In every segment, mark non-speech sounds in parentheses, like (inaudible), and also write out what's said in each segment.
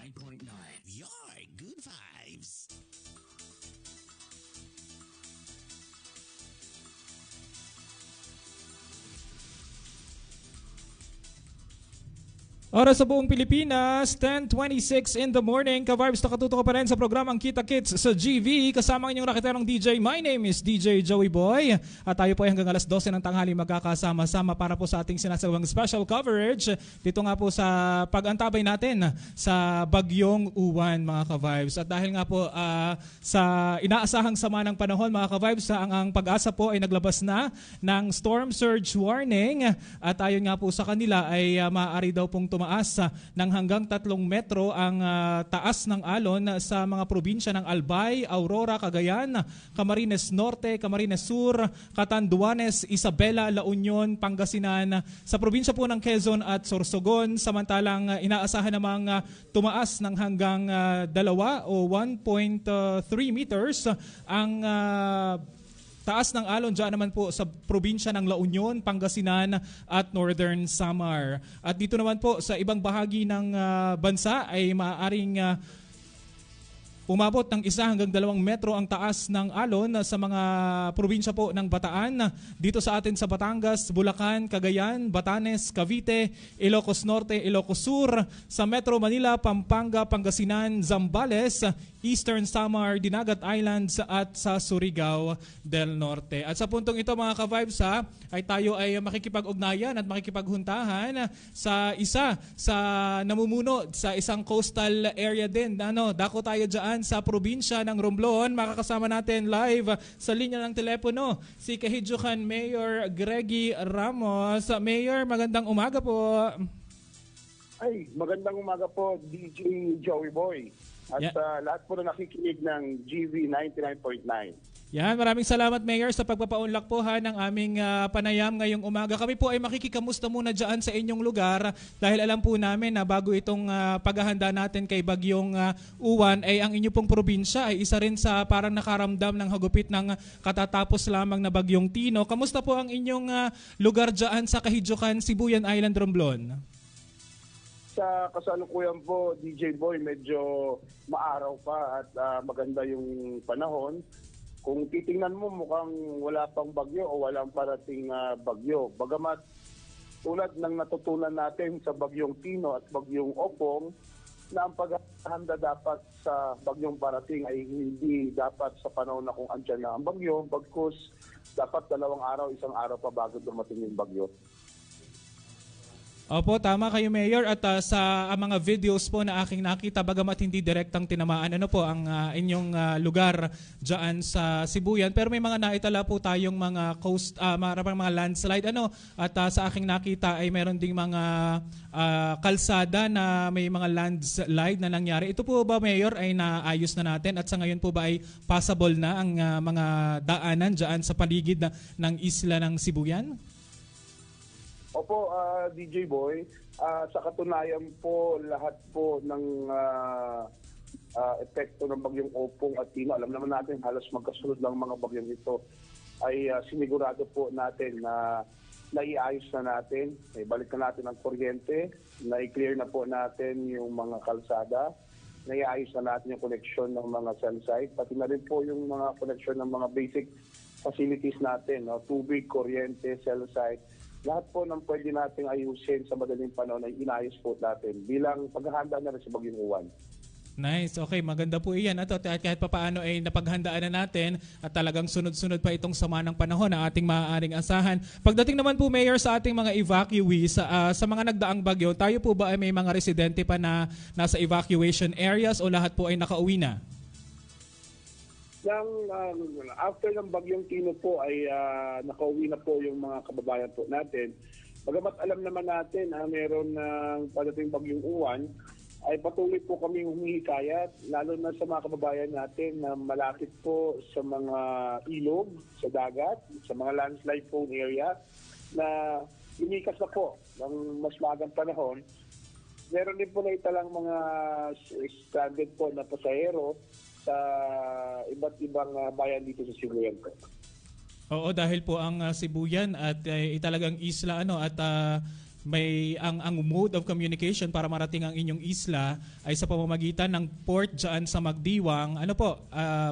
99.9. Your good vibes. Oras sa buong Pilipinas, 10.26 in the morning. Ka-vibes, nakatuto ka pa rin sa programang Kita Kits sa GV. Kasama ang inyong rakiterong DJ. My name is DJ Joey Boy. At tayo po ay hanggang alas 12 ng tanghali magkakasama-sama para po sa ating sinasawang special coverage. Dito nga po sa pag-antabay natin sa Bagyong Uwan, mga ka-vibes. At dahil nga po uh, sa inaasahang sama ng panahon, mga ka-vibes, ang, ang pag-asa po ay naglabas na ng storm surge warning. At ayon nga po sa kanila ay uh, maaari daw pong tumaas ng hanggang tatlong metro ang uh, taas ng alon sa mga probinsya ng Albay, Aurora, Cagayan, Camarines Norte, Camarines Sur, Catanduanes, Isabela, La Union, Pangasinan, sa probinsya po ng Quezon at Sorsogon, samantalang uh, inaasahan namang uh, tumaas ng hanggang uh, dalawa o 1.3 meters ang uh, Taas ng alon dyan naman po sa probinsya ng La Union, Pangasinan at Northern Samar. At dito naman po sa ibang bahagi ng uh, bansa ay maaaring uh, Umabot ng isa hanggang dalawang metro ang taas ng alon sa mga probinsya po ng Bataan. Dito sa atin sa Batangas, Bulacan, Cagayan, Batanes, Cavite, Ilocos Norte, Ilocos Sur, sa Metro Manila, Pampanga, Pangasinan, Zambales, Eastern Samar, Dinagat Islands at sa Surigao del Norte. At sa puntong ito mga ka-vibes ha, ay tayo ay makikipag-ugnayan at makikipaghuntahan sa isa sa namumuno sa isang coastal area din. Ano, dako tayo dyan sa probinsya ng Romblon. Makakasama natin live sa linya ng telepono si Kahidjukan Mayor Greggy Ramos. Mayor, magandang umaga po. Ay, magandang umaga po DJ Joey Boy. At Yeah. uh, lahat po na nakikinig ng GV 99.9. Yan, maraming salamat Mayor sa pagpapaunlak po ha ng aming ah, panayam ngayong umaga. Kami po ay makikikamusta muna dyan sa inyong lugar dahil alam po namin na bago itong ah, paghahanda natin kay Bagyong ah, Uwan ay ang inyo pong probinsya ay isa rin sa parang nakaramdam ng hagupit ng katatapos lamang na Bagyong Tino. Kamusta po ang inyong ah, lugar dyan sa Kahidjukan, Sibuyan Island, Romblon? Sa kasalukuyan po, DJ Boy, medyo maaraw pa at ah, maganda yung panahon. Kung titingnan mo, mukhang wala pang bagyo o walang parating ah, bagyo. Bagamat tulad ng natutunan natin sa bagyong Tino at bagyong Opong, na ang paghahanda dapat sa bagyong parating ay hindi dapat sa panahon na kung andyan na ang bagyo, bagkus dapat dalawang araw, isang araw pa bago dumating yung bagyo. Opo, tama kayo Mayor at ah, sa ah, mga videos po na aking nakita bagamat hindi direktang tinamaan ano po ang ah, inyong ah, lugar diyan sa Sibuyan pero may mga naitala po tayong mga coast uh, marapang mga landslide ano at ah, sa aking nakita ay meron ding mga ah, kalsada na may mga landslide na nangyari. Ito po ba Mayor ay naayos na natin at sa ngayon po ba ay passable na ang ah, mga daanan diyan sa paligid na, ng isla ng Sibuyan? Opo, ah, DJ Boy, ah, sa katunayan po, lahat po ng ah, ah, epekto ng bagyong Opong at Tino, alam naman natin halos magkasunod lang mga bagyong ito, ay ah, sinigurado po natin na naiayos na natin, eh, balik na natin ang kuryente, na-clear na po natin yung mga kalsada, naiayos na natin yung connection ng mga cell site, pati na rin po yung mga connection ng mga basic facilities natin, no? tubig, kuryente, cell site, lahat po ng pwede nating ayusin sa madaling panahon ay inayos po natin bilang paghahanda na rin sa Bagyong Uwan. Nice. Okay, maganda po iyan. At, at kahit papaano ay napaghandaan na natin at talagang sunod-sunod pa itong sama ng panahon na ating maaaring asahan. Pagdating naman po, Mayor, sa ating mga evacuees, ah, sa mga nagdaang bagyo, tayo po ba ay may mga residente pa na nasa evacuation areas o lahat po ay nakauwi na? Yang um, after ng Bagyong Tino po ay ah, nakauwi na po yung mga kababayan po natin. Bagamat alam naman natin na meron ng padating Bagyong Uwan, ay patuloy po kami humihikayat, lalo na sa mga kababayan natin na malapit po sa mga ilog, sa dagat, sa mga landslide prone area, na lumikas na po ng mas magang panahon. Meron din po na italang mga stranded po na pasahero sa iba't ibang ah, bayan dito sa Sibuyan po. Oo, dahil po ang ah, Sibuyan at eh, talagang isla ano at ah, may ang ang mode of communication para marating ang inyong isla ay sa pamamagitan ng port diyan sa Magdiwang. Ano po,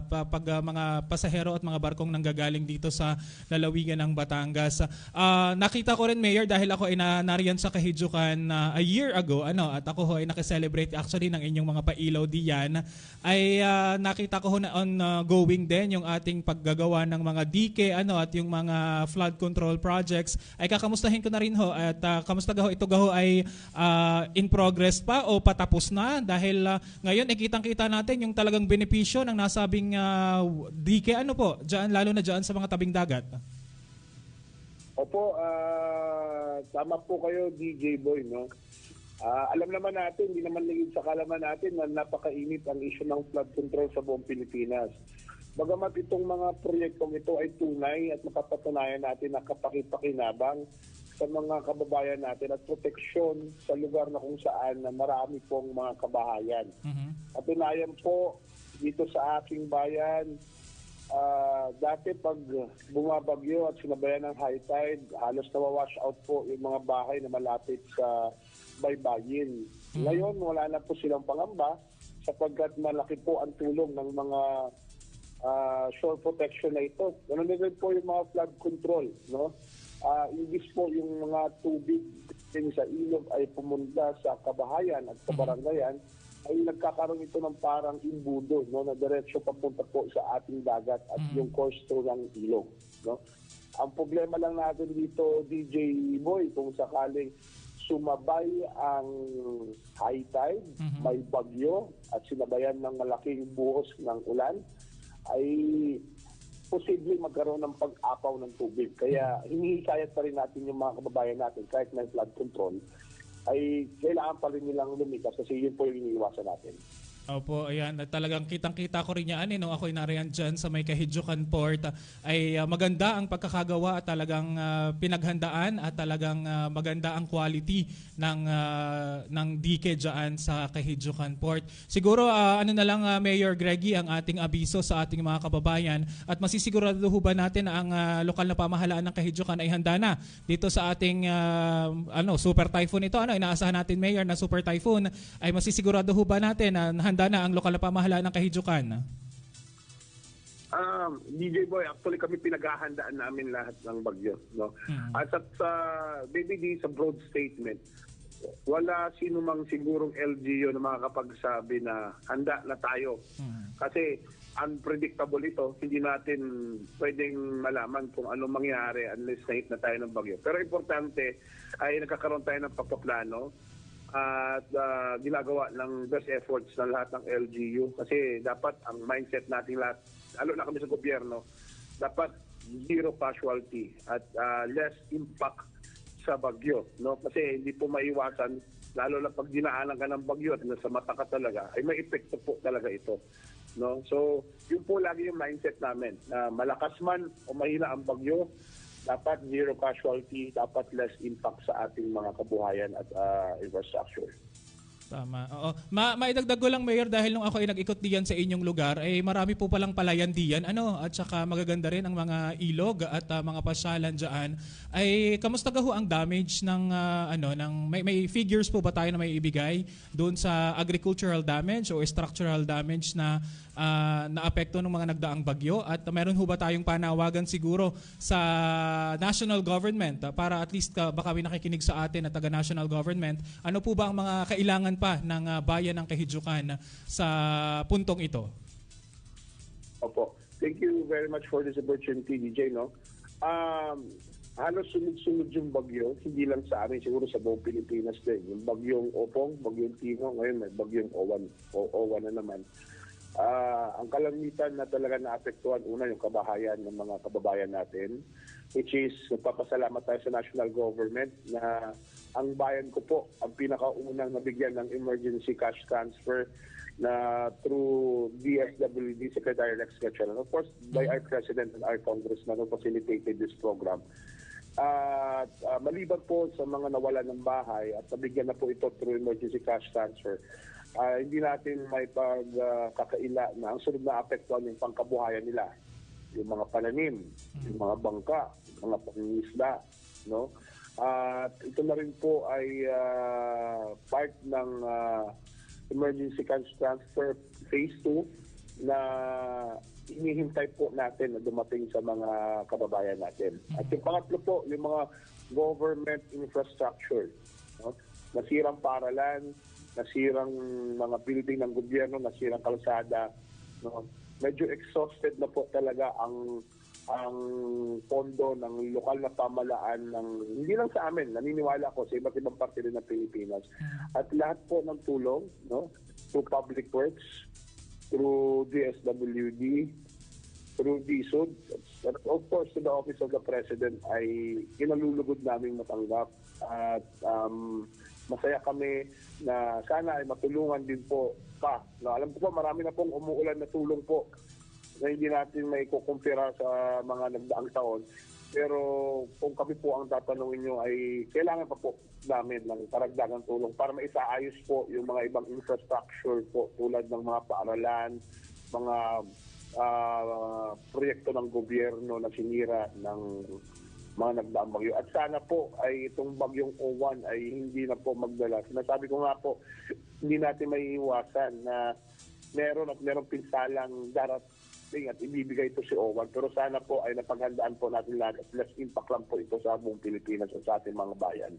pa- pag ah, mga pasahero at mga barkong nanggagaling dito sa lalawigan ng Batangas. Ah, nakita ko rin Mayor dahil ako ay na, nariyan sa Kahidjukan na a year ago ano at ako ho ay nakiselebrate actually ng inyong mga pailaw diyan ay ah, nakita ko ho na on ah, going din yung ating paggagawa ng mga dike ano at yung mga flood control projects ay kakamustahin ko na rin ho at ah, kamusta gaho ito gaho ay ah, in progress pa o patapos na dahil ah, ngayon ay kitang-kita natin yung talagang benepisyo ng nasabing ah, dike ano po diyan lalo na diyan sa mga tabing dagat. Opo, ah, tama po kayo DJ Boy, no? Ah, alam naman natin, hindi naman lingid sa kalaman natin na napakainit ang issue ng flood control sa buong Pilipinas. Bagamat itong mga proyektong ito ay tunay at mapapatunayan natin na kapakipakinabang sa mga kababayan natin at proteksyon sa lugar na kung saan na marami pong mga kabahayan. Mhm. Katunayan po dito sa aking bayan, ah, dati pag bumabagyo at sinabayan ng high tide, halos nawawash out po yung mga bahay na malapit sa baybayin. Ngayon, wala na po silang pangamba sapagkat malaki po ang tulong ng mga ah, shore protection na ito. Ganun din po yung mga flood control, no? Ah, imbis po yung mga tubig din sa ilog ay pumunta sa kabahayan at sa barangayan, ay nagkakaroon ito ng parang imbudo, no, na diretso papunta po sa ating dagat at yung course through ng ilog, no? Ang problema lang natin dito, DJ Boy, kung sakaling sumabay ang high tide, may bagyo at sinabayan ng malaking buhos ng ulan, ay posible magkaroon ng pag-apaw ng tubig. Kaya hinihikayat pa rin natin yung mga kababayan natin kahit may flood control ay kailangan pa rin nilang lumikas kasi yun po yung iniiwasan natin. Opo, ayan. Talagang kitang-kita ko rin yan. Eh, nung ako'y nariyan dyan sa may Kahidjukan Port, ay ah, maganda ang pagkakagawa at talagang ah, pinaghandaan at talagang ah, maganda ang quality ng ah, ng dike dyan sa Kahidjukan Port. Siguro, ah, ano na lang, ah, Mayor Greggy, ang ating abiso sa ating mga kababayan at masisigurado ho ba natin na ang ah, lokal na pamahalaan ng Kahidjukan ay handa na dito sa ating ah, ano super typhoon ito. Ano, inaasahan natin, Mayor, na super typhoon ay masisigurado ho ba natin na handa na ang lokal na pamahalaan ng Kahidjukan? Um, DJ Boy, actually kami pinaghahandaan namin lahat ng bagyo. No? At sa, sa BBD, sa broad statement, wala sino mang sigurong LGU na makakapagsabi na handa na tayo. Kasi unpredictable ito. Hindi natin pwedeng malaman kung ano mangyari unless na na tayo ng bagyo. Pero importante ay nagkakaroon tayo ng pagpaplano at ah, ginagawa ng best efforts ng lahat ng LGU kasi dapat ang mindset nating lahat, lalo na kami sa gobyerno, dapat zero casualty at ah, less impact sa bagyo. No? Kasi hindi po maiwasan, lalo na pag dinaanan ka ng bagyo at nasa mata ka talaga, ay may epekto po talaga ito. No? So, yun po lagi yung mindset namin, na malakas man o mahina ang bagyo, dapat zero casualty, dapat less impact sa ating mga kabuhayan at ah, infrastructure. Tama. Oo. Ma maidagdag ko lang Mayor dahil nung ako ay nag-ikot diyan sa inyong lugar ay marami po palang palayan diyan ano at saka magaganda rin ang mga ilog at ah, mga pasyalan diyan. Ay kamusta ka ho ang damage ng ah, ano ng may, may figures po ba tayo na may ibigay doon sa agricultural damage o structural damage na ah, naapekto ng mga nagdaang bagyo at meron ho ba tayong panawagan siguro sa national government ah, para at least ka, baka may nakikinig sa atin na taga national government ano po ba ang mga kailangan pa ng ah, bayan ng Kahidjukan sa puntong ito? Opo. Thank you very much for this opportunity, DJ. No? Um, halos sunod-sunod yung bagyo, hindi lang sa amin, siguro sa buong Pilipinas din. Yung bagyong Opong, bagyong Tino, ngayon may bagyong Owan, o Owan na naman. Ah, ang kalamitan na talaga naapektuhan, una yung kabahayan ng mga kababayan natin, which is nagpapasalamat tayo sa national government na ang bayan ko po ang pinakaunang nabigyan ng emergency cash transfer na through DSWD Secretary Rex Gatchel. And of course, by our President and our Congressman who facilitated this program. At ah, maliban po sa mga nawalan ng bahay at nabigyan na po ito through emergency cash transfer, ah, hindi natin may pagkakaila na ang sunod na apektuhan yung pangkabuhayan nila. Yung mga pananim, yung mga bangka, yung mga pangingisda, no? At ito na rin po ay ah, part ng ah, emergency cash transfer phase 2 na hinihintay po natin na dumating sa mga kababayan natin. At yung pangatlo po, yung mga government infrastructure. No? Nasirang paralan, nasirang mga building ng gobyerno, nasirang kalsada. No? Medyo exhausted na po talaga ang ang pondo ng lokal na pamalaan ng hindi lang sa amin, naniniwala ko sa iba't ibang parte rin ng Pilipinas. At lahat po ng tulong, no, through Public Works, through DSWD, through DSUD, at of course to the Office of the President ay inalulugod namin matanggap. At um, masaya kami na sana ay matulungan din po pa. No, alam ko po marami na pong umuulan na tulong po na hindi natin may kukumpira sa mga nagdaang taon. Pero kung kami po ang tatanungin nyo ay kailangan pa po namin ng karagdagang tulong para maisaayos po yung mga ibang infrastructure po tulad ng mga paaralan, mga ah, proyekto ng gobyerno na sinira ng mga nagdaang bagyo. At sana po ay itong bagyong O1 ay hindi na po magdala. Sinasabi ko nga po, hindi natin may iwasan na meron at meron pinsalang darating at ibibigay ito si O1. Pero sana po ay napaghandaan po natin lahat at less impact lang po ito sa buong Pilipinas at sa ating mga bayan.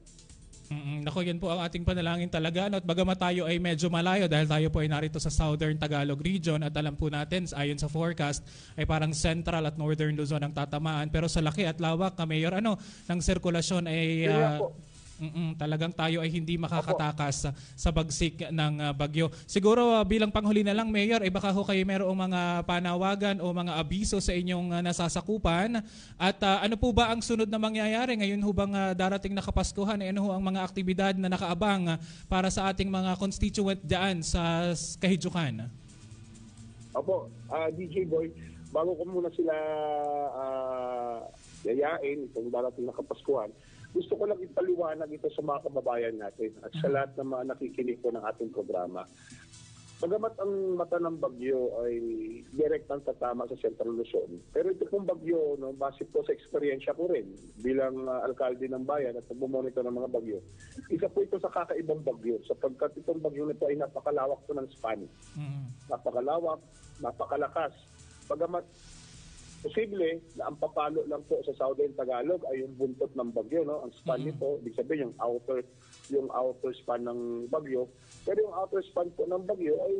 Mm-mm. Nako, yan po ang ating panalangin talaga. At bagamat tayo ay medyo malayo dahil tayo po ay narito sa Southern Tagalog region at alam po natin, ayon sa forecast, ay parang Central at Northern Luzon ang tatamaan. Pero sa laki at lawak, Mayor, ano, ng sirkulasyon ay po. Mm-mm, talagang tayo ay hindi makakatakas sa, sa bagsik ng ah, bagyo. Siguro ah, bilang panghuli na lang, Mayor, ay baka ho kayo merong mga panawagan o mga abiso sa inyong ah, nasasakupan. At ah, ano po ba ang sunod na mangyayari? Ngayon ho bang ah, darating na Kapaskuhan? Eh, ano ho ang mga aktibidad na nakaabang ah, para sa ating mga constituent dyan sa Kahidjukan? Opo, ah, DJ Boy, bago ko muna sila ah, yayain itong darating na Kapaskuhan, gusto ko lang ipaliwanag ito sa mga kababayan natin at sa lahat ng mga nakikinig po ng ating programa. Bagamat ang mata ng bagyo ay direct ang tatama sa Central Luzon, pero ito pong bagyo, no, base po sa eksperyensya ko rin bilang ah, alkalde ng bayan at nagmumonitor ng mga bagyo, isa po ito sa kakaibang bagyo sapagkat itong bagyo nito ay napakalawak po ng span Mm. napakalawak, napakalakas. Bagamat posible na ang papalo lang po sa Southern Tagalog ay yung buntot ng bagyo, no? Ang span nito, ibig sabihin yung outer yung outer span ng bagyo. Pero yung outer span po ng bagyo ay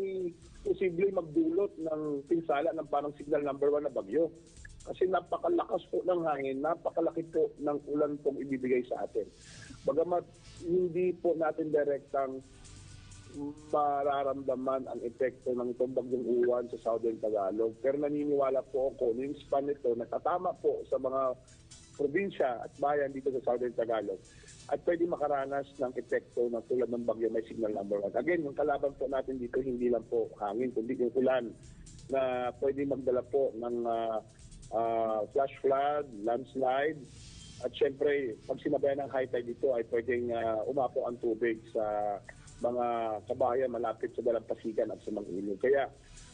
posible magdulot ng pinsala ng parang signal number one na bagyo. Kasi napakalakas po ng hangin, napakalaki po ng ulan pong ibibigay sa atin. Bagamat hindi po natin direktang mararamdaman ang epekto ng itong bagyong uwan sa Southern Tagalog. Pero naniniwala po ako na yung span nito natatama po sa mga probinsya at bayan dito sa Southern Tagalog at pwede makaranas ng epekto ng tulad ng bagyo may signal number one. Again, yung kalaban po natin dito hindi lang po hangin, kundi yung ulan na pwede magdala po ng ah, ah, flash flood, landslide, at syempre, pag sinabayan ng high tide dito ay pwedeng ah, umapo ang tubig sa mga kabayan malapit sa dalampasigan at sa ilog. Kaya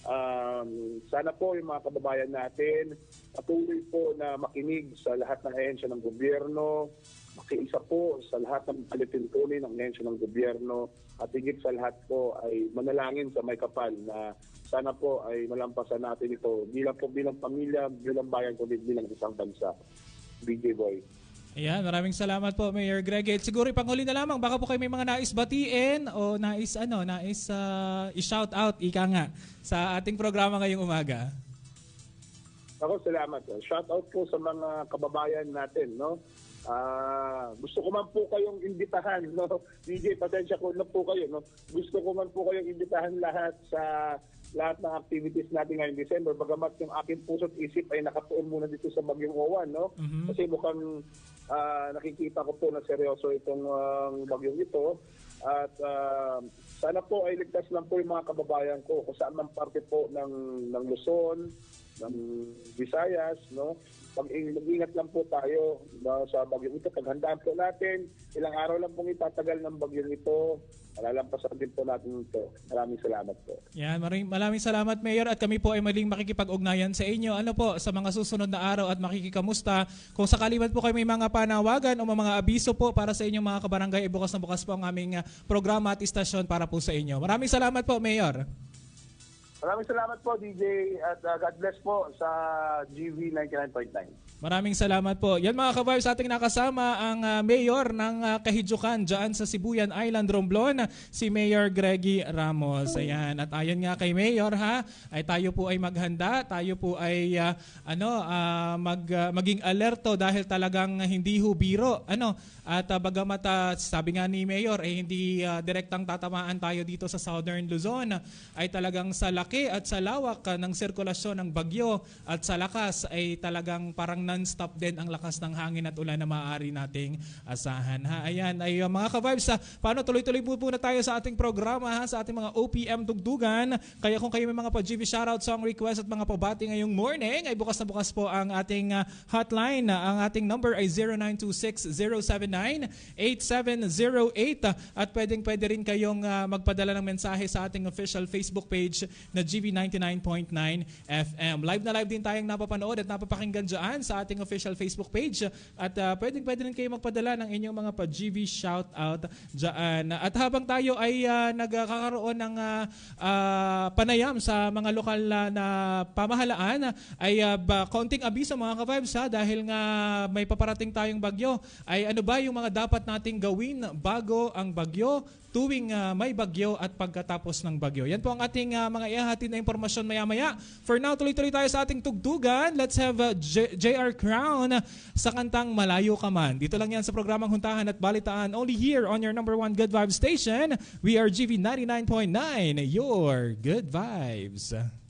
um, sana po yung mga kababayan natin patuloy po na makinig sa lahat ng ahensya ng gobyerno, makiisa po sa lahat ng alitintunin ng ahensya ng gobyerno at higit sa lahat po ay manalangin sa may kapal na sana po ay malampasan natin ito bilang po bilang pamilya, bilang bayan, kundi bilang isang bansa. BJ Boy. Ayan, maraming salamat po Mayor Greg. At siguro ipanghuli na lamang, baka po kayo may mga nais batiin o nais ano, nais ah, i-shout out ika nga sa ating programa ngayong umaga. Ako, salamat. Shout out po sa mga kababayan natin, no? Ah, gusto ko man po kayong imbitahan, no? (laughs) DJ, pasensya ko na po kayo, no? Gusto ko man po kayong imbitahan lahat sa lahat ng activities natin ngayong December. Bagamat yung aking puso't isip ay nakatuon muna dito sa Bagyong Owan, no? Mhm. Kasi mukhang ah, nakikita ko po na seryoso itong ah, bagyong ito. At ah, sana po ay ligtas lang po yung mga kababayan ko kung saan man parte po ng, ng Luzon, ng Visayas, no? Pag mag-ingat lang po tayo no, sa bagyong ito. Paghandaan po natin, ilang araw lang pong itatagal ng bagyong ito. Malalampasan din po natin ito. Maraming salamat po. Yan, maraming, maraming salamat Mayor at kami po ay maling makikipag-ugnayan sa inyo. Ano po, sa mga susunod na araw at makikikamusta. Kung sakali man po kayo may mga panawagan o mga abiso po para sa inyong mga kabarangay, eh, bukas na bukas po ang aming ah, programa at istasyon para po sa inyo. Maraming salamat po, Mayor. Maraming salamat po, DJ, at uh, God bless po sa GV 99.9. Maraming salamat po. Yan mga ka-vibes, ating nakasama ang ah, mayor ng uh, Kahijukan dyan sa Sibuyan Island, Romblon, si Mayor Greggy Ramos. Ayan. At ayon nga kay Mayor ha, ay tayo po ay maghanda, tayo po ay ah, ano ah, mag ah, maging alerto dahil talagang hindi ho biro. Ano? At ah, bagamat ah, sabi nga ni Mayor eh hindi ah, direktang tatamaan tayo dito sa Southern Luzon, ay talagang sa laki at sa lawak ah, ng sirkulasyon ng bagyo at sa lakas ay talagang parang non-stop din ang lakas ng hangin at ulan na maaari nating asahan. Ha? Ayan, ay uh, mga ka-vibes, ha, paano tuloy-tuloy po po na tayo sa ating programa, ha, sa ating mga OPM dugdugan. Kaya kung kayo may mga pa-GV shoutout, song request at mga pabati ngayong morning, ay bukas na bukas po ang ating uh, hotline. Ang ating number ay 0926-079-8708 at pwedeng pwede rin kayong uh, magpadala ng mensahe sa ating official Facebook page na GV99.9 FM. Live na live din tayong napapanood at napapakinggan dyan sa ating official Facebook page at uh, pwedeng pwede rin kayo magpadala ng inyong mga pa-GV shoutout dyan. At habang tayo ay uh, nagkakaroon ng uh, uh, panayam sa mga lokal na, na pamahalaan ay uh, konting abiso mga ka-vibes ha dahil nga may paparating tayong bagyo ay ano ba yung mga dapat nating gawin bago ang bagyo tuwing uh, may bagyo at pagkatapos ng bagyo. Yan po ang ating uh, mga ihahatid na impormasyon maya-maya. For now, tuloy-tuloy tayo sa ating tugtugan. Let's have uh, J- JR Crown sa kantang Malayo Ka Man. Dito lang yan sa programang Huntahan at Balitaan. Only here on your number one Good Vibes station. We are GV 99.9, your Good Vibes.